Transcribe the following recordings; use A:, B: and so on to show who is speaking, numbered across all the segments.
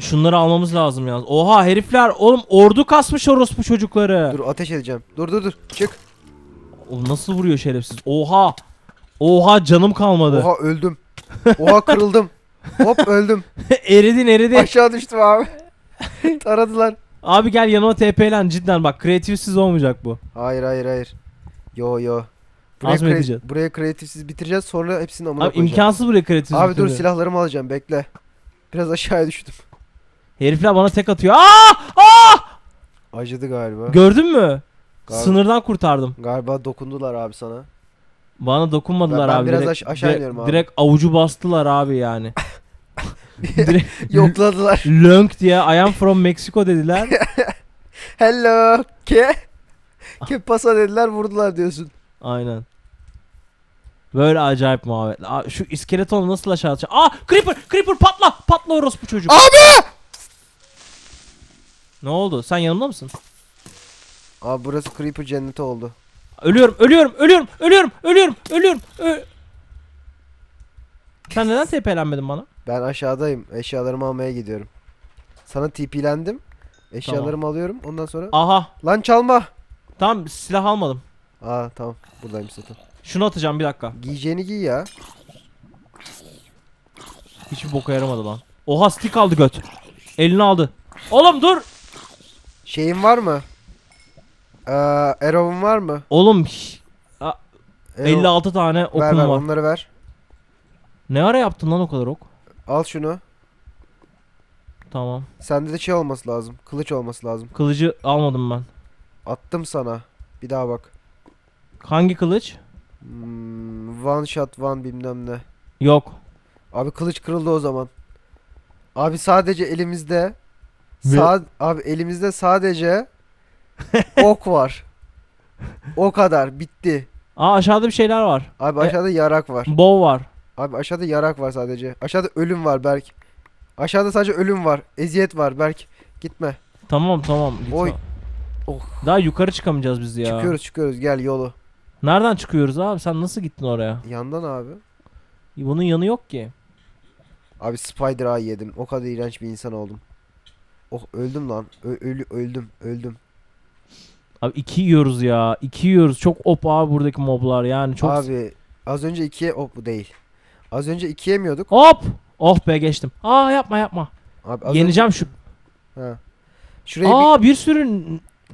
A: Şunları almamız lazım yalnız. Oha herifler oğlum ordu kasmış orospu çocukları.
B: Dur ateş edeceğim. Dur dur dur. Çık.
A: Oğlum nasıl vuruyor şerefsiz? Oha. Oha canım kalmadı.
B: Oha öldüm. Oha kırıldım. Hop öldüm.
A: eridin eridin.
B: Aşağı düştüm abi. Taradılar.
A: Abi gel yanıma TP'len cidden bak kreatifsiz olmayacak bu.
B: Hayır hayır hayır. Yo yo. Buraya,
A: Az mı edeceğiz?
B: buraya kreatifsiz bitireceğiz sonra hepsini amına
A: Abi
B: koyacağım.
A: imkansız buraya kreatifsiz.
B: Abi dur silahlarımı alacağım bekle. Biraz aşağıya düştüm.
A: Herifler bana tek atıyor. Aa! Aa!
B: Acıdı galiba.
A: Gördün mü?
B: Galiba.
A: Sınırdan kurtardım.
B: Galiba dokundular abi sana.
A: Bana dokunmadılar
B: Ben- ben
A: abi.
B: biraz
A: direkt,
B: aş- aşağı
A: direkt-
B: iniyorum abi.
A: Direkt avucu bastılar abi yani. direkt
B: Yokladılar.
A: Lönk diye I am from Mexico dediler.
B: Hello. Ke. Ke pasa dediler vurdular diyorsun.
A: Aynen. Böyle acayip muhabbet. Aa, şu iskeletonu nasıl aşağı atacağım? Aa creeper creeper patla patla orospu çocuk.
B: Abi!
A: Ne oldu? Sen yanımda mısın?
B: Abi burası creeper cenneti oldu.
A: Ölüyorum ölüyorum ölüyorum ölüyorum ölüyorum ölüyorum. Ö- Sen neden TP'lenmedin bana?
B: Ben aşağıdayım. Eşyalarımı almaya gidiyorum. Sana TP'lendim. Eşyalarımı alıyorum. Ondan sonra
A: Aha.
B: lan çalma.
A: Tamam silah almadım.
B: Aa tamam. Buradayım zaten.
A: Şunu atacağım bir dakika.
B: Giyeceğini giy ya.
A: Hiçbir boka yaramadı lan. Oha stick aldı göt. Elini aldı. Oğlum dur.
B: Şeyin var mı? Ee, Arrow'un var mı?
A: Oğlum şş,
B: Arrow-
A: 56 tane okum
B: ver ver
A: var.
B: onları ver.
A: Ne ara yaptın lan o kadar ok?
B: Al şunu.
A: Tamam.
B: Sende de şey olması lazım. Kılıç olması lazım.
A: Kılıcı almadım ben.
B: Attım sana. Bir daha bak.
A: Hangi kılıç?
B: Hmm, one shot one bilmem ne.
A: Yok.
B: Abi kılıç kırıldı o zaman. Abi sadece elimizde
A: Ve-
B: abi elimizde sadece ok var. O kadar bitti.
A: Aa aşağıda bir şeyler var.
B: Abi
A: E-
B: aşağıda yarak var.
A: Bow var.
B: Abi aşağıda yarak var sadece. Aşağıda ölüm var Berk. Aşağıda sadece ölüm var. Eziyet var Berk. Gitme.
A: Tamam tamam. gitme.
B: Oy. Oh.
A: Daha yukarı çıkamayacağız biz ya.
B: Çıkıyoruz çıkıyoruz gel yolu.
A: Nereden çıkıyoruz abi? Sen nasıl gittin oraya?
B: Yandan abi.
A: Bunun yanı yok ki.
B: Abi spider eye yedim. O kadar iğrenç bir insan oldum. Oh öldüm lan. Ö- ölü öldüm öldüm.
A: Abi iki yiyoruz ya. iki yiyoruz. Çok op abi buradaki moblar yani. Çok
B: Abi az önce ikiye oh bu değil. Az önce iki yemiyorduk.
A: Hop! Oh be geçtim. Aa yapma yapma.
B: Abi az
A: Yeneceğim şu.
B: önce- Ha. Şuraya bir
A: Aa bir sürü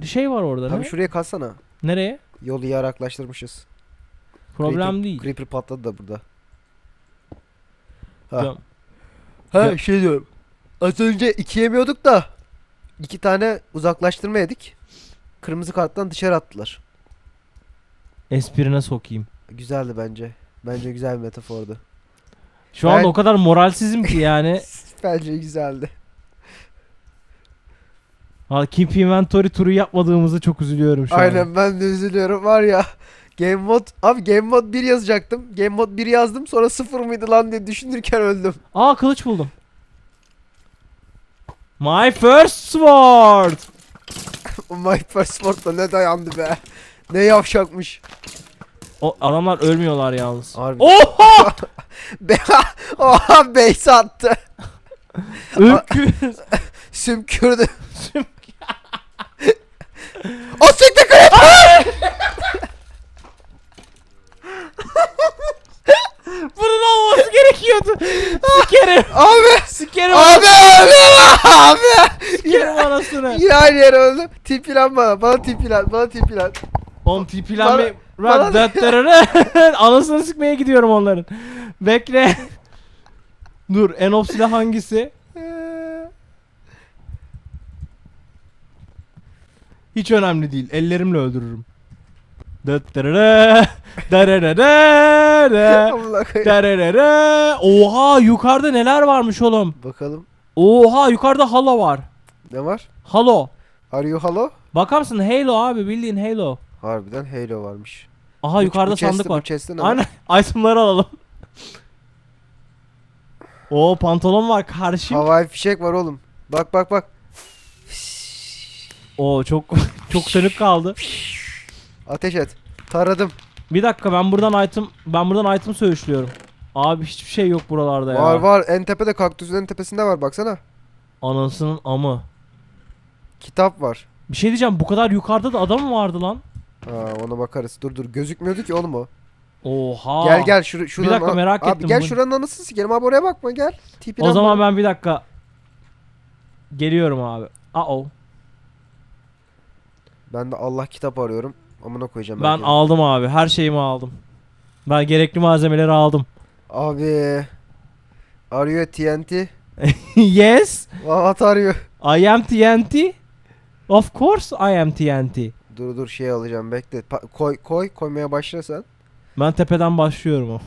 A: n- şey var orada.
B: Abi
A: ne?
B: şuraya katsana.
A: Nereye?
B: Yolu yaraklaştırmışız.
A: Problem
B: Creeper-
A: değil.
B: Creeper patladı da burada. Ha.
A: Tamam.
B: Ha
A: Ya-
B: şey diyorum. Az önce iki yemiyorduk da iki tane uzaklaştırma yedik. Kırmızı karttan dışarı attılar.
A: Esprine sokayım.
B: Güzeldi bence. Bence güzel bir metafordu.
A: Şu anda
B: Ben-
A: o kadar moralsizim ki yani.
B: Bence güzeldi.
A: Ha, Keep Inventory turu yapmadığımızı çok üzülüyorum şu an.
B: Aynen ben de üzülüyorum var ya. Game Mode abi Game Mode 1 yazacaktım. Game Mode 1 yazdım sonra 0 mıydı lan diye düşünürken öldüm.
A: Aa kılıç buldum. My first sword.
B: My First Sport'la ne dayandı be. Ne yavşakmış.
A: O adamlar ölmüyorlar yalnız.
B: Harbi.
A: Oha!
B: Be Oha base attı.
A: Öküz.
B: Sümkürdü. o siktir kırık.
A: Bunun olması gerekiyordu. Sikerim.
B: Abi.
A: Sikerim.
B: Abi abi abi.
A: Sikerim anasını.
B: Yine aynı yere öldüm. Tipilen bana. Bana tipilen. Bana tipilen.
A: Oğlum tipilenme. Bırak döttürürü. Anasını sıkmaya gidiyorum onların. Bekle. Dur en of silah hangisi? Hiç önemli değil. Ellerimle öldürürüm. Oha yukarıda neler varmış oğlum.
B: Bakalım.
A: Oha yukarıda halo var.
B: Ne var?
A: Halo.
B: Are you hello?
A: Bakar mısın Halo abi bildiğin Halo.
B: Harbiden Halo varmış.
A: Aha
B: Bu-
A: yukarıda
B: bu
A: sandık
B: bu
A: var.
B: ne var?
A: Aynen itemları alalım. O pantolon var karşım.
B: Havai fişek var oğlum. Bak bak bak.
A: O çok çok sönük kaldı.
B: Ateş et. Taradım.
A: Bir dakika ben buradan item ben buradan item söğüşlüyorum. Abi hiçbir şey yok buralarda ya.
B: Var var en tepede kaktüsün en tepesinde var baksana.
A: Anasının amı.
B: Kitap var.
A: Bir şey diyeceğim bu kadar yukarıda da adam mı vardı lan?
B: Ha ona bakarız. Dur dur gözükmüyordu ki oğlum o.
A: Oha.
B: Gel gel şur şuradan.
A: dakika,
B: a-
A: merak
B: abi,
A: ettim
B: gel
A: bunu.
B: şuranın anasını sikerim abi oraya bakma gel. Tipine
A: O zaman
B: bak.
A: ben bir dakika. Geliyorum abi. Uh oh.
B: Ben de Allah kitap arıyorum. Amına koyacağım
A: Ben
B: belki.
A: aldım abi. Her şeyimi aldım. Ben gerekli malzemeleri aldım.
B: Abi. Arıyor TNT.
A: yes.
B: What arıyor?
A: I am TNT. Of course I am TNT.
B: Dur dur şey alacağım bekle. Pa- koy koy koymaya başla sen.
A: Ben tepeden başlıyorum o.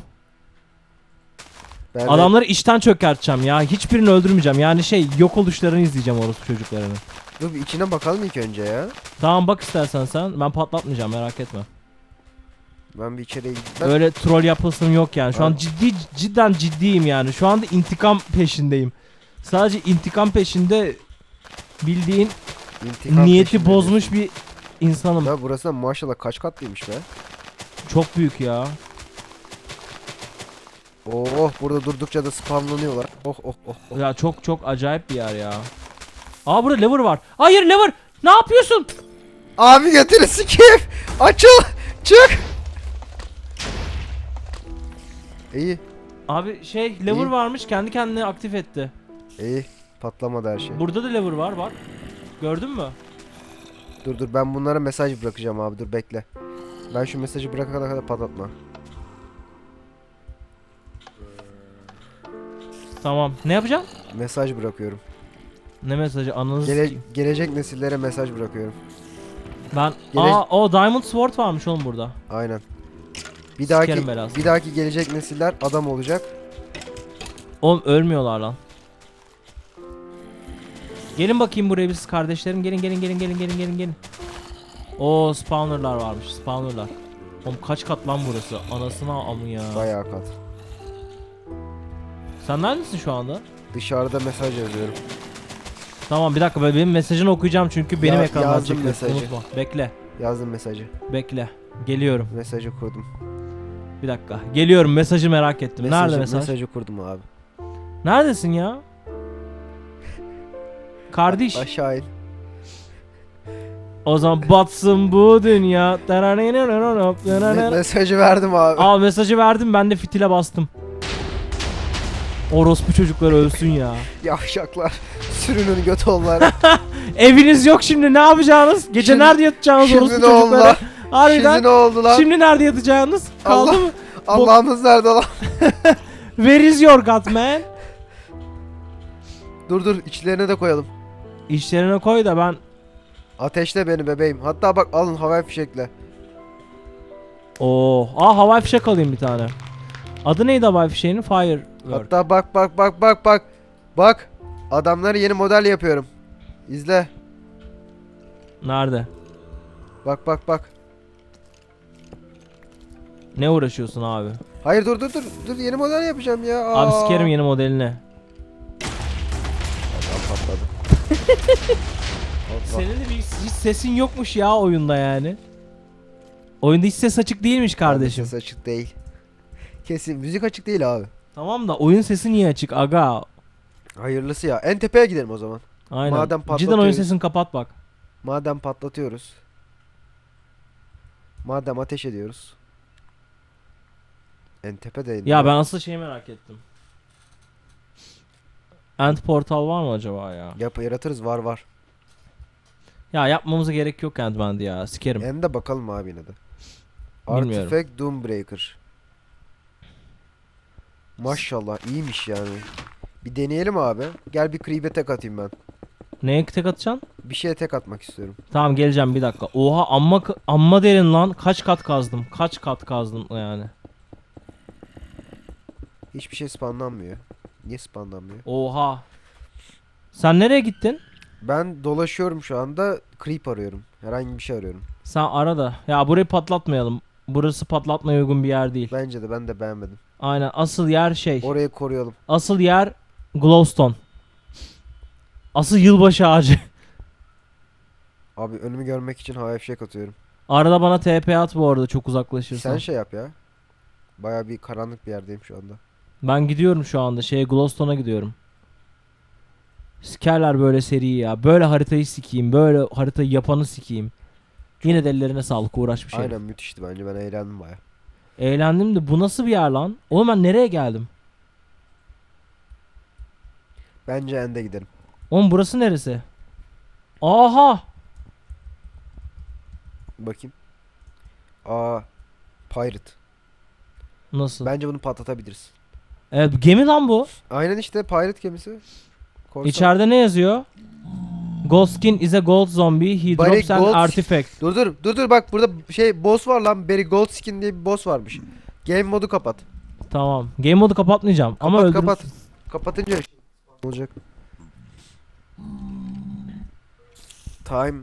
B: Ben
A: Adamları içten çökerteceğim ya. Hiçbirini öldürmeyeceğim. Yani şey yok oluşlarını izleyeceğim orospu çocuklarını.
B: Dur bir içine bakalım ilk önce ya.
A: Tamam bak istersen sen. Ben patlatmayacağım merak etme.
B: Ben bir içeriye. Ben-
A: Öyle troll yapasım yok yani. Şu an ciddi cidden ciddiyim yani. Şu anda intikam peşindeyim. Sadece intikam peşinde bildiğin
B: İntikam
A: niyeti
B: peşinde
A: bozmuş bir insanım.
B: Ya burası da maşallah kaç katlıymış be.
A: Çok büyük ya.
B: Oh burada durdukça da spamlanıyorlar. Oh oh oh. oh.
A: Ya çok çok acayip bir yer ya. Aa burada lever var. Hayır lever. Ne yapıyorsun?
B: Abi götürü sikeyim. Açıl. Çık. İyi.
A: Abi şey lever
B: İyi.
A: varmış kendi kendine aktif etti.
B: İyi. Patlamadı her şey.
A: Burada da lever var bak. Gördün mü?
B: Dur dur ben bunlara mesaj bırakacağım abi dur bekle. Ben şu mesajı bırakana kadar patlatma.
A: Tamam. Ne yapacaksın?
B: Mesaj bırakıyorum.
A: Ne mesajı? Ananızı
B: Gele- gelecek nesillere mesaj bırakıyorum.
A: Ben
B: Gele-
A: Aa o Diamond Sword varmış oğlum burada.
B: Aynen. Bir dahaki bir dahaki gelecek nesiller adam olacak.
A: Oğlum ölmüyorlar lan. Gelin bakayım buraya biz kardeşlerim. Gelin gelin gelin gelin gelin gelin gelin. Oo spawnerlar varmış. Spawnerlar. Oğlum kaç kat lan burası? Anasına amı ya.
B: Bayağı kat.
A: Sen neredesin şu anda?
B: Dışarıda mesaj yazıyorum.
A: Tamam bir dakika ben benim mesajını okuyacağım çünkü benim
B: Ya-
A: ekrandan
B: yazdım
A: çekiyor.
B: mesajı.
A: Unutma. Bekle.
B: Yazdım mesajı.
A: Bekle. Geliyorum.
B: Mesajı kurdum.
A: Bir dakika. Geliyorum. Mesajı merak ettim. Nerede mesaj?
B: Mesajı kurdum abi.
A: Neredesin ya? Kardeş.
B: Aşağı in.
A: O zaman batsın bu dünya.
B: Me- mesajı verdim abi.
A: Aa mesajı verdim ben de fitile bastım. Orospu çocuklar ölsün ya.
B: Yavşaklar. Sürünün göt onlara.
A: Eviniz yok şimdi ne yapacağınız? Gece
B: Şimdi-
A: nerede yatacağınız orospu
B: Şimdi ne oldu
A: çocukları?
B: lan? Şimdi
A: Harbiden.
B: ne oldu lan?
A: Şimdi nerede yatacağınız? Kaldı
B: Allah-
A: mı?
B: Allah'ımız nerede lan?
A: Where is your God man?
B: Dur dur içlerine de koyalım.
A: İşlerine koy da ben
B: Ateşle beni bebeğim. Hatta bak alın havai fişekle.
A: Oo, aa havai fişek alayım bir tane. Adı neydi havai fişeğinin? Fire.
B: Hatta bak bak bak bak bak. Bak. Adamları yeni model yapıyorum. İzle.
A: Nerede?
B: Bak bak bak.
A: Ne uğraşıyorsun abi?
B: Hayır dur dur dur. Dur yeni model yapacağım ya. Aa.
A: Abi sikerim yeni modelini.
B: Adam patladı.
A: Senin de bir hiç sesin yokmuş ya oyunda yani. Oyunda hiç ses açık değilmiş kardeşim.
B: Ses açık değil. Kesin müzik açık değil abi.
A: Tamam da oyun sesi niye açık aga?
B: Hayırlısı ya. En tepeye gidelim o zaman.
A: Aynen.
B: Madem
A: Cidden oyun
B: patlatıyoruz.
A: sesini kapat bak.
B: Madem patlatıyoruz. Madem ateş ediyoruz. En tepedeyim.
A: Ya ben asıl şeyi merak ettim. End portal var mı acaba ya?
B: Yap yaratırız var var.
A: Ya yapmamıza gerek yok Endband ya. Sikerim.
B: Hem de bakalım abi yine de.
A: Bilmiyorum.
B: Artifact Doombreaker. Maşallah iyiymiş yani. Bir deneyelim abi. Gel bir creep'e tek atayım ben.
A: Neye tek atacaksın?
B: Bir şeye tek atmak istiyorum.
A: Tamam geleceğim bir dakika. Oha amma amma derin lan. Kaç kat kazdım? Kaç kat kazdım yani?
B: Hiçbir şey spawnlanmıyor. Niye spawnlanmıyor?
A: Oha. Sen nereye gittin?
B: Ben dolaşıyorum şu anda. Creep arıyorum. Herhangi bir şey arıyorum.
A: Sen ara da. Ya burayı patlatmayalım. Burası patlatmaya uygun bir yer değil.
B: Bence de ben de beğenmedim.
A: Aynen asıl yer şey.
B: Orayı koruyalım.
A: Asıl yer glowstone. Asıl yılbaşı ağacı.
B: Abi önümü görmek için havai fişek atıyorum.
A: Arada bana TP at bu arada çok uzaklaşırsan.
B: Sen şey yap ya. Baya bir karanlık bir yerdeyim şu anda.
A: Ben gidiyorum şu anda şeye Glowstone'a gidiyorum. Sikerler böyle seri ya. Böyle haritayı sikeyim. Böyle haritayı yapanı sikeyim. Yine de ellerine sağlık uğraşmış herif.
B: Aynen müthişti bence ben eğlendim baya.
A: Eğlendim de bu nasıl bir yer lan? Oğlum ben nereye geldim?
B: Bence ende gidelim.
A: Oğlum burası neresi? Aha!
B: Bakayım. Aa Pirate.
A: Nasıl?
B: Bence bunu patlatabiliriz.
A: Evet gemi lan bu.
B: Aynen işte Pirate gemisi. Korsan.
A: İçeride ne yazıyor? Goldskin is a gold zombie. He
B: Barry
A: drops an
B: Golds-
A: artifact.
B: Dur dur dur dur bak burada şey boss var lan Barry Goldskin diye bir boss varmış. Game modu kapat.
A: Tamam. Game modu kapatmayacağım. Ama
B: Kapat kapat. Kapatınca şey olacak. Time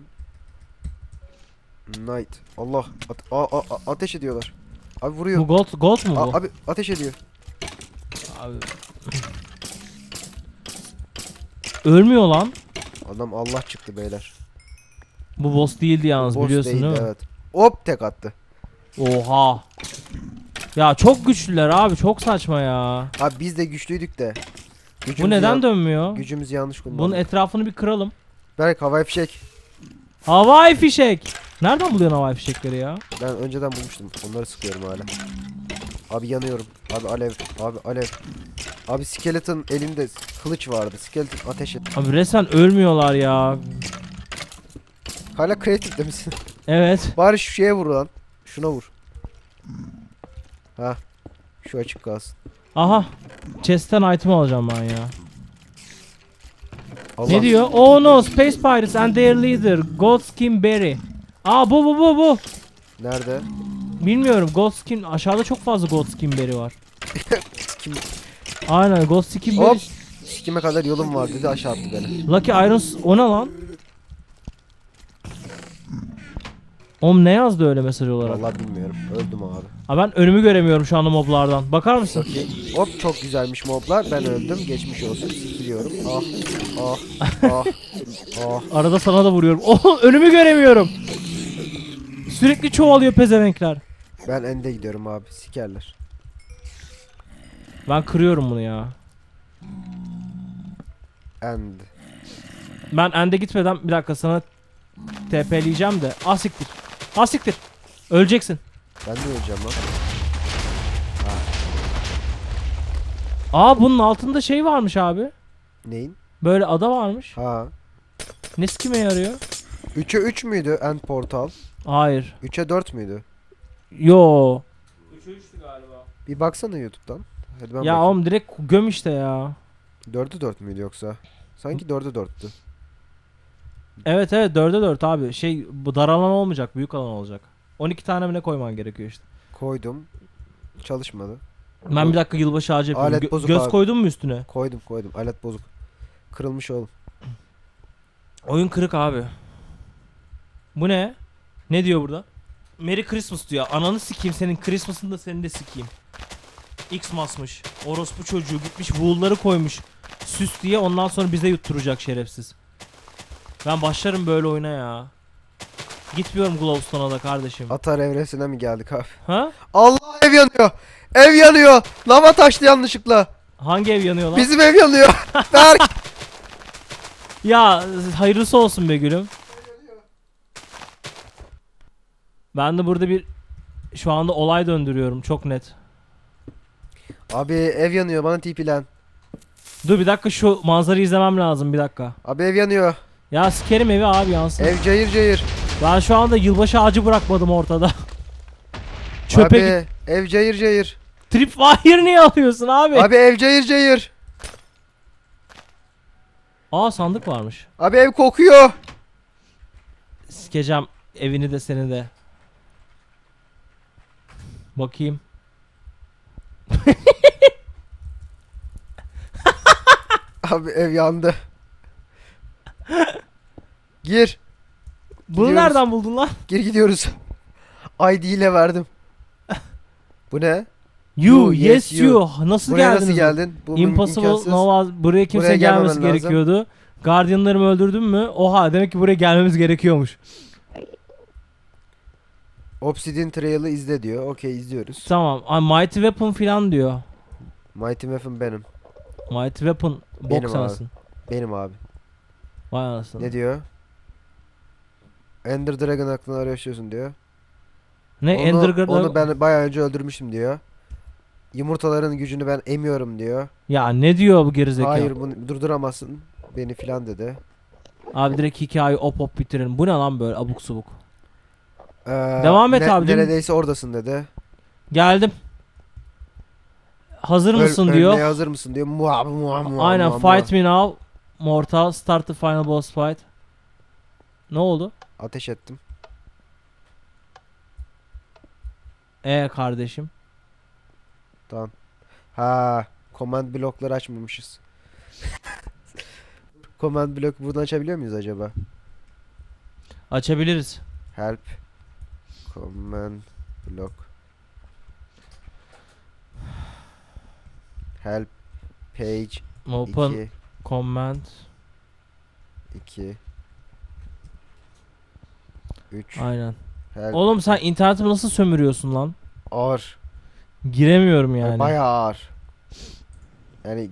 B: Night. Allah at- a- a- a- ateş ediyorlar. Abi vuruyor.
A: Bu gold, gold mu bu?
B: A- abi ateş ediyor.
A: Abi. Ölmüyor lan.
B: Adam Allah çıktı beyler.
A: Bu boss değildi yalnız
B: Boss
A: biliyorsun
B: değildi,
A: değil mi?
B: Evet. Hop tek attı.
A: Oha. Ya çok güçlüler abi çok saçma ya.
B: Abi biz de güçlüydük de.
A: Bu
B: Gücümüz
A: neden
B: yan-
A: dönmüyor?
B: Gücümüz yanlış kullandık.
A: Bunun etrafını bir kıralım.
B: Berk havai fişek.
A: Havai fişek. Nereden buluyorsun havai fişekleri ya?
B: Ben önceden bulmuştum. Onları sıkıyorum hala. Abi yanıyorum. Abi alev. Abi alev. Abi skeleton elinde kılıç vardı. Skeleton ateş et.
A: Abi resmen ölmüyorlar ya.
B: Hala creative'de misin?
A: Evet.
B: Bari şu şeye vur lan. Şuna vur. Ha. Şu açık kalsın.
A: Aha. Chest'ten item alacağım ben ya.
B: Allah.
A: Ne diyor? Oh no, Space Pirates and their leader, Goldskin Berry. Aa bu bu bu bu.
B: Nerede?
A: Bilmiyorum. Goldskin aşağıda çok fazla Goldskin Berry var.
B: Kim?
A: Aynen Goldskin
B: Hop.
A: Berry.
B: Sikime kadar yolum var dedi aşağı attı beni.
A: Lucky Irons o ne lan? Oğlum ne yazdı öyle mesaj olarak?
B: Vallahi bilmiyorum. Öldüm abi.
A: Ha ben önümü göremiyorum şu anda moblardan. Bakar mısın?
B: Bakayım. Hop çok güzelmiş moblar. Ben öldüm. Geçmiş olsun. Sikiliyorum. Ah. Ah. Ah. Ah.
A: Arada sana da vuruyorum. Oh önümü göremiyorum. Sürekli çoğalıyor pezevenkler.
B: Ben ende gidiyorum abi. Sikerler.
A: Ben kırıyorum bunu ya.
B: End.
A: Ben ende gitmeden bir dakika sana TP'leyeceğim de. Ah siktir. Ah. Öleceksin.
B: Ben de öleceğim lan.
A: Aa bunun altında şey varmış abi.
B: Neyin?
A: Böyle ada varmış.
B: Ha.
A: Ne kime yarıyor?
B: 3'e 3 müydü end portal?
A: Hayır.
B: 3'e 4 müydü?
A: Yo. 3'e 3'tü galiba.
B: Bir baksana YouTube'dan. Hadi ben
A: Ya
B: bakayım.
A: oğlum direkt göm işte ya.
B: 4'e 4 müydü yoksa? Sanki 4'e 4'tü.
A: Evet evet 4'e 4 abi. Şey bu dar alan olmayacak. Büyük alan olacak. 12 tane mi ne koyman gerekiyor işte.
B: Koydum. Çalışmadı.
A: Ben bir dakika yılbaşı ağacı yapıyorum.
B: Alet
A: Gö-
B: bozuk
A: göz
B: abi.
A: koydun mu üstüne?
B: Koydum koydum. Alet bozuk. Kırılmış oğlum.
A: Oyun kırık abi. Bu ne? Ne diyor burada? Merry Christmas diyor. Ananı sikeyim senin Christmas'ını da senin de sikeyim. Xmas'mış. Orospu çocuğu gitmiş buğulları koymuş. Süs diye ondan sonra bize yutturacak şerefsiz. Ben başlarım böyle oyuna ya. Gitmiyorum Glowstone'a da kardeşim.
B: Atar evresine mi geldik abi?
A: Ha?
B: Allah ev yanıyor. Ev yanıyor. Lava taştı yanlışlıkla.
A: Hangi ev yanıyor lan?
B: Bizim ev yanıyor. Berk.
A: Ya hayırlısı olsun be gülüm. Ben de burada bir şu anda olay döndürüyorum çok net.
B: Abi ev yanıyor bana tipilen.
A: Dur bir dakika şu manzarayı izlemem lazım bir dakika.
B: Abi ev yanıyor.
A: Ya sikerim evi abi yansın.
B: Ev cayır cayır.
A: Ben şu anda yılbaşı ağacı bırakmadım ortada. Çöpe git.
B: Abi ev cayır cayır.
A: Tripwire niye alıyorsun abi?
B: Abi ev cayır cayır.
A: Aa sandık varmış.
B: Abi ev kokuyor.
A: Sikeceğim evini de seni de. Bakayım.
B: Abi ev yandı. Gir.
A: Bunu
B: Gidiyoruz.
A: nereden buldun lan?
B: Gir gidiyoruz. ID ile verdim. Bu ne?
A: You,
B: You,
A: yes,
B: yes,
A: you. Nasıl
B: Buraya
A: geldiniz?
B: nasıl geldin? Bu
A: Impossible
B: imkansız.
A: Nova buraya kimse
B: Buraya gelmemen
A: gelmesi
B: lazım.
A: gerekiyordu. Guardianlarımı öldürdün mü? Oha demek ki buraya gelmemiz gerekiyormuş.
B: Obsidian Trail'ı izle diyor. Okey izliyoruz.
A: Tamam. Ay, Mighty Weapon filan diyor.
B: Mighty Weapon benim.
A: Mighty Weapon
B: Benim abi.
A: sensin.
B: Benim abi.
A: Vay anasını.
B: Ne diyor? Ender Dragon aklına arıyorsun diyor.
A: Ne
B: Onu,
A: Ender Dragon-
B: onu ben bayağı önce öldürmüştüm diyor. Yumurtaların gücünü ben emiyorum diyor.
A: Ya ne diyor bu gerizekalı?
B: Hayır bunu durduramazsın beni filan dedi.
A: Abi direkt hikayeyi op op bitirelim. Bu ne lan böyle abuk subuk.
B: Ee,
A: Devam et
B: ne-
A: abi, değil mi?
B: Neredeyse oradasın dedi.
A: Geldim. Hazır
B: Öl-
A: mısın
B: ölmeye
A: diyor.
B: hazır mısın diyor. Muah, muah, muah,
A: Aynen
B: muah, muah.
A: fight me now. Mortal start the final boss fight. Ne oldu?
B: Ateş ettim.
A: E kardeşim.
B: Tamam. Ha, command blokları açmamışız. command blok buradan açabiliyor muyuz acaba?
A: Açabiliriz.
B: Help. Command block. Help. Page
A: Open
B: 2
A: comment.
B: 2 3
A: Aynen.
B: Help.
A: Oğlum sen internetimi nasıl sömürüyorsun lan?
B: Ağır.
A: Giremiyorum yani.
B: Bayağı ağır. Yani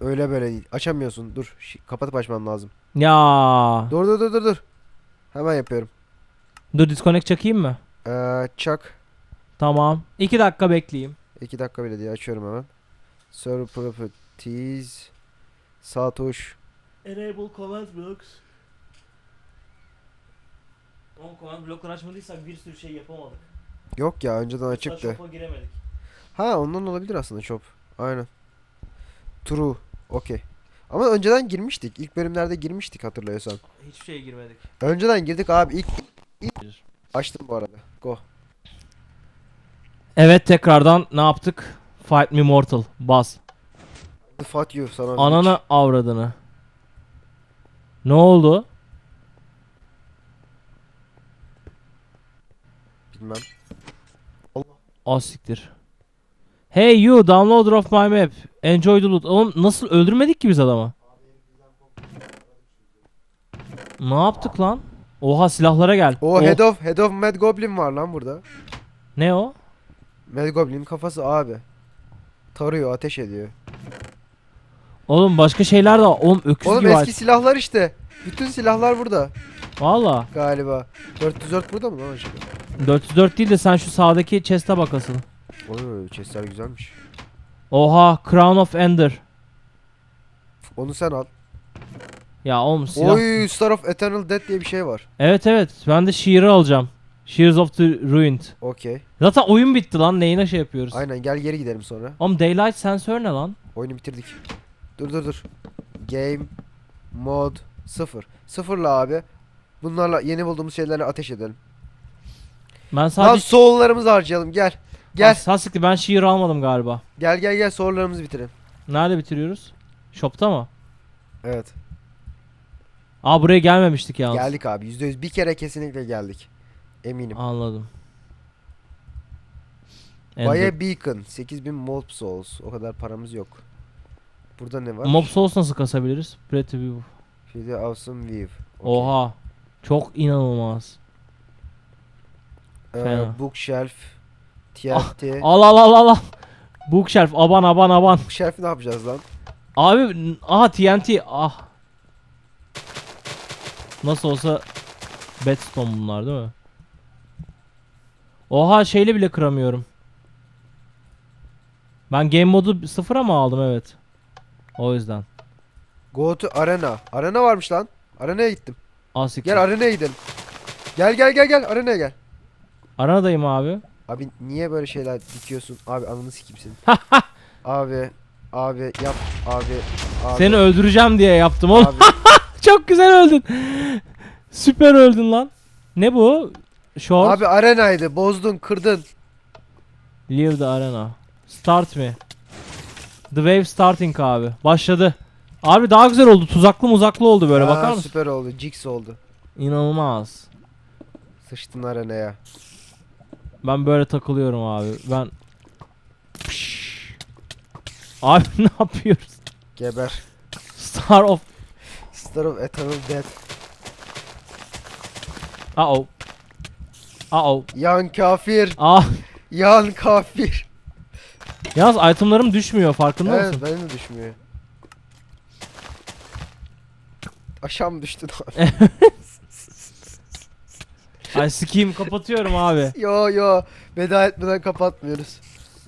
B: öyle böyle değil. Açamıyorsun. Dur. şi- kapatıp açmam lazım.
A: Ya.
B: Dur dur dur dur dur. Hemen yapıyorum.
A: Dur disconnect çakayım mı?
B: Ee, çak.
A: Tamam. 2 dakika bekleyeyim.
B: 2 dakika bile diye açıyorum hemen. Server properties. Sağ tuş.
A: Enable command blocks. Oğlum command blokları açmadıysak bir sürü şey yapamadık.
B: Yok ya önceden açıktı.
A: Shop'a giremedik.
B: Ha ondan olabilir aslında shop. Aynen. True. Okey. Ama önceden girmiştik. İlk bölümlerde girmiştik hatırlıyorsan.
A: Hiçbir şeye girmedik.
B: Önceden girdik abi. İlk, ilk açtım bu arada. Go.
A: Evet tekrardan ne yaptık? Fight me mortal. Bas.
B: Fuck you sana.
A: Ananı avradını. Ne oldu?
B: Bilmem.
A: Az siktir. Hey you downloader of my map. Enjoy the loot. Oğlum nasıl öldürmedik ki biz adamı? Ne yaptık lan? Oha silahlara gel.
B: O
A: Oh.
B: head of head of Mad Goblin var lan burada.
A: Ne o?
B: Mad Goblin'in kafası abi. Tarıyor, ateş ediyor.
A: Oğlum başka şeyler de var. Oğlum öküz
B: Oğlum
A: gibi
B: eski
A: aç.
B: silahlar işte. Bütün silahlar burada
A: Valla.
B: galiba. 404 burada mı lan acaba?
A: 404 değil de sen şu sağdaki chest'e bak asıl.
B: Oy, chestler güzelmiş.
A: Oha Crown of Ender.
B: Onu sen al.
A: Ya oğlum silah.
B: Oy, Star of Eternal Death diye bir şey var.
A: Evet evet ben de Shear'ı alacağım. Shears of the Ruined.
B: Okey.
A: Zaten oyun bitti lan neyine şey yapıyoruz.
B: Aynen gel geri gidelim sonra.
A: Oğlum Daylight sensör ne lan?
B: Oyunu bitirdik. Dur dur dur. Game mod 0. Sıfırla abi. Bunlarla yeni bulduğumuz şeylerle ateş edelim.
A: Ben
B: Lan
A: sadece...
B: soul'larımızı harcayalım gel. Gel.
A: Sasikli ben Shear almadım galiba.
B: Gel gel gel soul'larımızı bitirelim.
A: Nerede bitiriyoruz? Shop'ta mı?
B: Evet.
A: Aa buraya gelmemiştik yalnız.
B: Geldik abi %100 bir kere kesinlikle geldik. Eminim.
A: Anladım.
B: Buy
A: Ender.
B: a beacon 8000 mob souls. O kadar paramız yok. Burada ne var?
A: Mob Souls nasıl kasabiliriz? Pretty View.
B: Pretty awesome view. Okey.
A: Oha. Çok inanılmaz.
B: Ee,
A: fena.
B: bookshelf TNT.
A: Al al al al al. Bookshelf aban aban aban.
B: Bookshelf ne yapacağız lan?
A: Abi aha TNT ah. Nasıl olsa Bedstone bunlar değil mi? Oha şeyle bile kıramıyorum. Ben game modu sıfıra mı aldım evet. O yüzden.
B: Go to arena. Arena varmış lan. Arenaya gittim.
A: Asik.
B: Gel arenaya gidelim. Gel gel gel gel arenaya gel.
A: Aranadayım abi.
B: Abi niye böyle şeyler dikiyorsun? Abi ananı sikeyim senin. abi abi yap abi abi.
A: Seni öldüreceğim diye yaptım oğlum.
B: abi.
A: Çok güzel öldün. Süper öldün lan. Ne bu? Short.
B: abi arenaydı. Bozdun, kırdın.
A: Leave the arena. Start me. The wave starting abi. Başladı. Abi daha güzel oldu. Tuzaklı muzaklı oldu böyle
B: Aa,
A: bakar mısın?
B: Süper oldu. Jigs oldu.
A: İnanılmaz.
B: Sıçtın arenaya.
A: Ben böyle takılıyorum abi. Ben Abi ne yapıyoruz?
B: Geber.
A: Star of
B: Star of Eternal Death.
A: Uh oh. Uh oh.
B: Yan kafir.
A: Ah
B: Yan kafir.
A: Yalnız itemlarım düşmüyor farkında
B: Evet
A: mısın?
B: benim de düşmüyor. Aşağı mı düştün abi?
A: Ay sikeyim kapatıyorum abi.
B: yo yo veda etmeden kapatmıyoruz.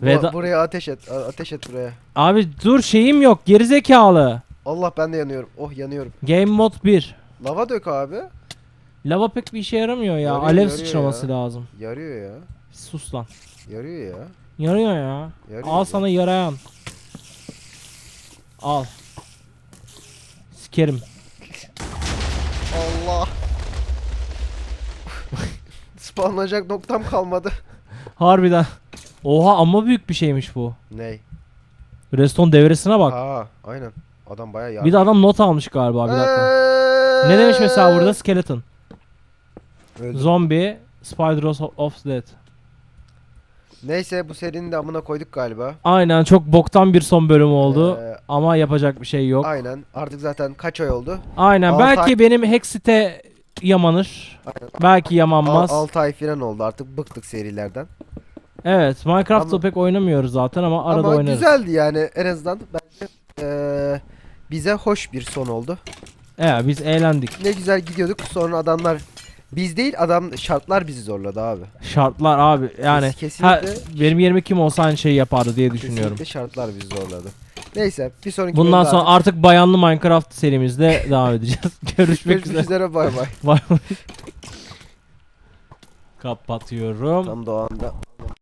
A: Veda-
B: buraya ateş et. Ateş et buraya.
A: Abi dur şeyim yok gerizekalı.
B: Allah ben de yanıyorum. Oh yanıyorum.
A: Game mod 1.
B: Lava dök abi.
A: Lava pek bir işe yaramıyor ya.
B: Yarıyor,
A: Alev
B: yarıyor
A: sıçraması
B: ya.
A: lazım.
B: Yarıyor ya.
A: Sus lan.
B: Yarıyor ya.
A: Yarıyor ya.
B: Yarıyor
A: Al
B: ya.
A: sana yarayan. Al. Sikerim.
B: Allah. Spawnlanacak noktam kalmadı.
A: Harbiden. Oha ama büyük bir şeymiş bu.
B: Ney?
A: Reston devresine bak.
B: Aa aynen. Adam bayağı yardı.
A: Bir de adam not almış galiba bir dakika. Ne demiş mesela burada? Skeleton.
B: Öldüm.
A: Zombie. Spiders of Death.
B: Neyse bu serinin de amına koyduk galiba.
A: Aynen çok boktan bir son bölüm oldu.
B: Ee,
A: Ama yapacak bir şey yok.
B: aynen. Artık zaten kaç ay oldu?
A: Aynen.
B: Altı
A: belki
B: ay-
A: benim Hexit'e yamanır.
B: Aynen.
A: Belki yamanmaz.
B: 6 ay falan oldu artık bıktık serilerden.
A: Evet. Minecraft'ta
B: Ama-
A: pek oynamıyoruz zaten ama arada
B: Ama
A: oynarız.
B: güzeldi yani en azından bence eee, bize hoş bir son oldu.
A: Evet biz eğlendik.
B: Ne güzel gidiyorduk sonra adamlar biz değil adam şartlar bizi zorladı abi.
A: Şartlar abi yani
B: Kes-
A: ha,
B: kesinlikle
A: benim yerime kim olsa aynı şeyi yapardı diye düşünüyorum.
B: Kesinlikle şartlar bizi zorladı. Neyse bir sonraki
A: Bundan
B: bölümde
A: sonra
B: artık
A: artık bayanlı Minecraft serimizde devam edeceğiz. Görüşmek
B: görüşmek
A: üzere.
B: üzere bay bay.
A: Bay bay. Kapatıyorum.
B: Tam da o anda